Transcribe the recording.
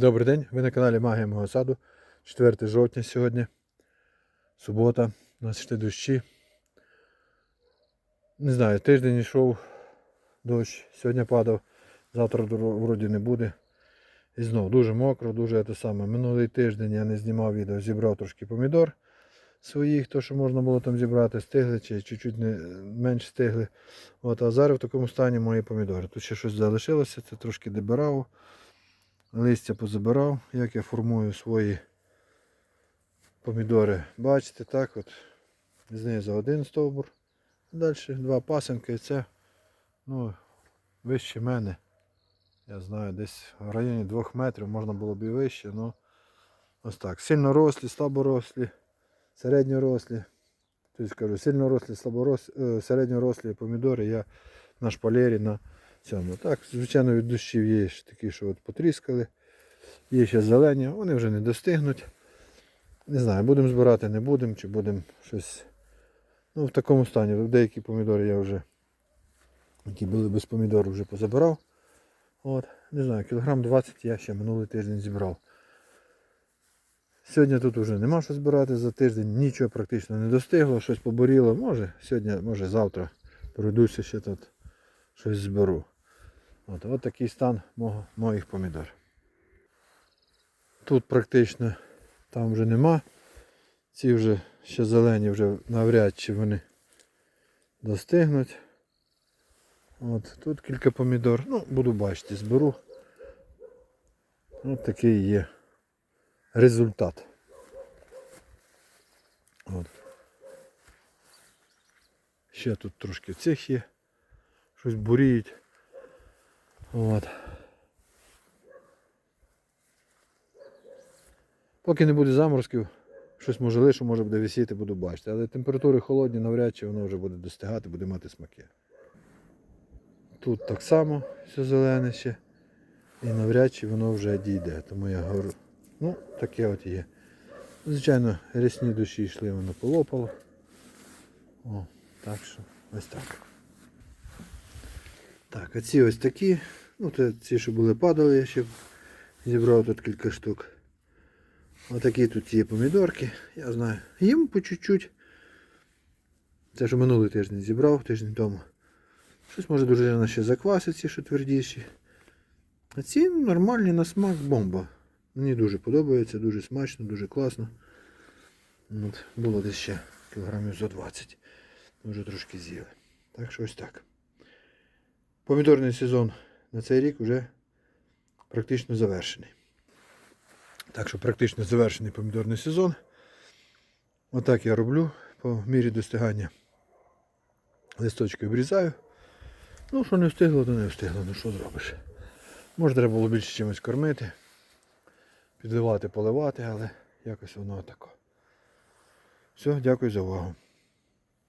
Добрий день, ви на каналі Магія мого саду. 4 жовтня сьогодні. Субота. У нас йшли дощі. Не знаю, тиждень йшов дощ, сьогодні падав, завтра вроді не буде. І знов дуже мокро, дуже те саме. Минулий тиждень я не знімав відео, зібрав трошки помідор своїх, то що можна було там зібрати, стигли чи чуть-чуть не, менш стигли. От, а зараз в такому стані мої помідори. Тут ще щось залишилося, це трошки добирав листя позабирав, як я формую свої помідори. Бачите, так от. Знизу один стовбур. Далі два пасенки і це ну, вище мене. Я знаю, десь в районі двох метрів можна було б і вище, ну ось так. Сильно рослі, слаборослі, середньорослі. Тобто кажу, сильно рослі, слаборослі, середньорослі помідори я на шпалері на цьому. Так, звичайно, від дощів є ще такі, що от потріскали. Є ще зелені, вони вже не достигнуть. Не знаю, будемо збирати, не будемо, чи будемо щось. Ну, в такому стані. Деякі помідори я вже, які були без помідору, вже позабирав. От, не знаю, кілограм 20 я ще минулий тиждень зібрав. Сьогодні тут вже нема що збирати за тиждень, нічого практично не достигло, щось поборіло. Може, сьогодні, може завтра пройдуся ще тут щось зберу. От, от такий стан моїх помідор. Тут практично там вже нема. Ці вже ще зелені, вже навряд чи вони достигнуть. От, тут кілька помідор. Ну, буду бачити, зберу. От такий є результат. От. Ще тут трошки цих є. Щось буріють. От. Поки не буде заморозків, щось може лише може буде висіти, буду бачити. Але температури холодні, навряд чи воно вже буде достигати, буде мати смаки. Тут так само все зелене ще. І навряд чи воно вже дійде. Тому я говорю, ну, таке от є. Звичайно, рясні душі йшли, воно полопало. О, так що ось так. Так, а ці ось такі. Ну, це ці, що були падали, я ще зібрав тут кілька штук. Отакі тут є помідорки, я знаю. Їм по чуть-чуть. Це що минулий тиждень зібрав, тиждень тому. Щось може дружина ще заквасить, ці, що твердіші. А ці нормальні на смак бомба. Мені дуже подобається, дуже смачно, дуже класно. От, було десь ще кілограмів за 20. Ми вже трошки з'їли. Так що ось так. Помідорний сезон на цей рік вже практично завершений. Так що практично завершений помідорний сезон. Отак я роблю по мірі достигання. Листочки обрізаю. Ну, що не встигло, то не встигло. Ну що зробиш? Може треба було більше чимось кормити, підливати, поливати, але якось воно тако. Все, дякую за увагу.